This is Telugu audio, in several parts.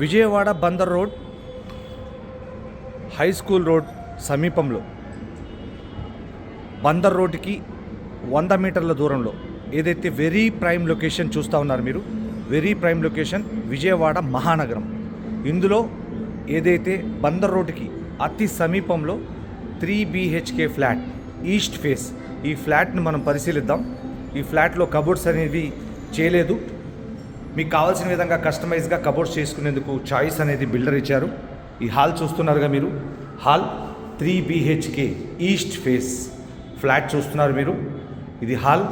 Vijayawada Bandar road high school road సమీపంలో. బందర్ రోడ్డుకి వంద మీటర్ల దూరంలో. ఏదైతే వెరీ ప్రైమ్ లొకేషన్ చూస్తూ ఉన్నారు మీరు వెరీ ప్రైమ్ లొకేషన్ విజయవాడ మహానగరం. ఇందులో ఏదైతే బందర్ రోడ్డుకి అతి సమీపంలో three BHK flat east face ఈ ఫ్లాట్ని మనం పరిశీలిద్దాం. ఈ ఫ్లాట్లో కబోర్డ్స్ అనేవి చేయలేదు. మీకు కావాల్సిన విధంగా కస్టమైజ్గా కబోర్డ్స్ చేసుకునేందుకు చాయిస్ అనేది బిల్డర్ ఇచ్చారు. ఈ హాల్ చూస్తున్నారుగా మీరు. Hall three BHK east face flat చూస్తున్నారు మీరు. ఇది హాల్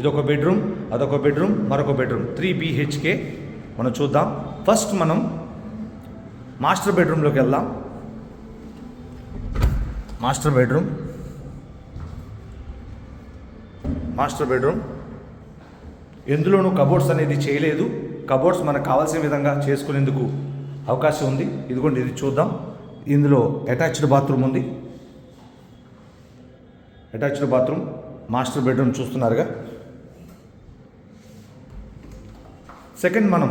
ఇదొక బెడ్రూమ్ అదొక బెడ్రూమ్ మరొక బెడ్రూమ్ త్రీ బీహెచ్కే మనం చూద్దాం. ఫస్ట్ మనం మాస్టర్ బెడ్రూమ్లోకి వెళ్దాం. మాస్టర్ బెడ్రూమ్ మాస్టర్ బెడ్రూమ్ ఎందులోనూ కబోర్డ్స్ అనేది చేయలేదు. కబోర్డ్స్ మనకు కావాల్సిన విధంగా చేసుకునేందుకు అవకాశం ఉంది. ఇదిగోండి ఇది చూద్దాం. ఇందులో అటాచ్డ్ బాత్రూమ్ ఉంది. అటాచ్డ్ బాత్రూమ్ మాస్టర్ బెడ్రూమ్ చూస్తున్నారుగా. సెకండ్ మనం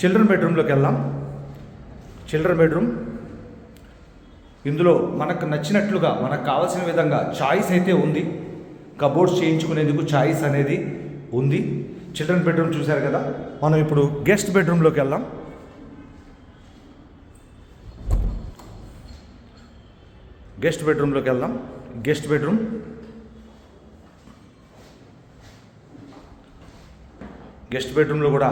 చిల్డ్రన్ బెడ్రూమ్లోకి వెళ్దాం. చిల్డ్రన్ బెడ్రూమ్ ఇందులో మనకు నచ్చినట్లుగా మనకు కావాల్సిన విధంగా చాయిస్ అయితే ఉంది. కబోర్డ్స్ చేయించుకునేందుకు చాయిస్ అనేది ఉంది. చిల్డ్రన్ బెడ్రూమ్ చూశారు కదా? మనం ఇప్పుడు గెస్ట్ బెడ్రూమ్లోకి వెళ్దాం. గెస్ట్ బెడ్రూమ్లోకి వెళ్దాం. Guest bedroom. గెస్ట్ బెడ్రూమ్లో కూడా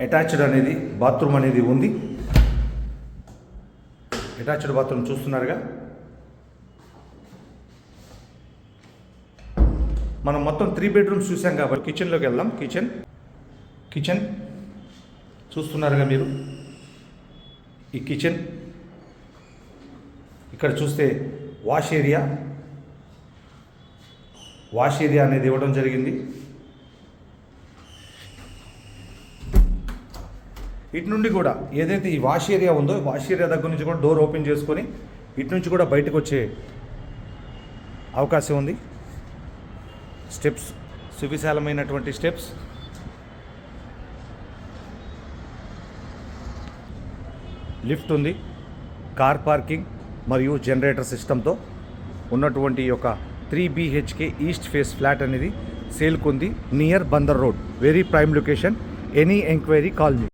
అటాచ్డ్ అనేది బాత్రూమ్ అనేది ఉంది. అటాచ్డ్ బాత్రూమ్ చూస్తున్నారుగా? మనం మొత్తం త్రీ బెడ్రూమ్స్ చూసాం కాబట్టి కిచెన్లోకి వెళ్దాం. కిచెన్ కిచెన్ చూస్తున్నారుగా మీరు? ఈ కిచెన్ ఇక్కడ చూస్తే వాష్ ఏరియా వాష్ ఏరియా అనేది ఇవ్వడం జరిగింది. ఇటు నుండి కూడా ఏదైతే ఈ వాష్ ఏరియా ఉందో వాష్ ఏరియా దగ్గర నుంచి కూడా డోర్ ఓపెన్ చేసుకొని ఇటు నుంచి కూడా బయటకు వచ్చే అవకాశం ఉంది. స్టెప్స్ సువిశాలమైనటువంటి స్టెప్స్. లిఫ్ట్ ఉంది కార్ పార్కింగ్ మరియు జనరేటర్ సిస్టంతో ఉన్నటువంటి ఒక యొక్క three BHK east face flat అనేది సేల్కుంది near Bandar road very prime location any enquiry call me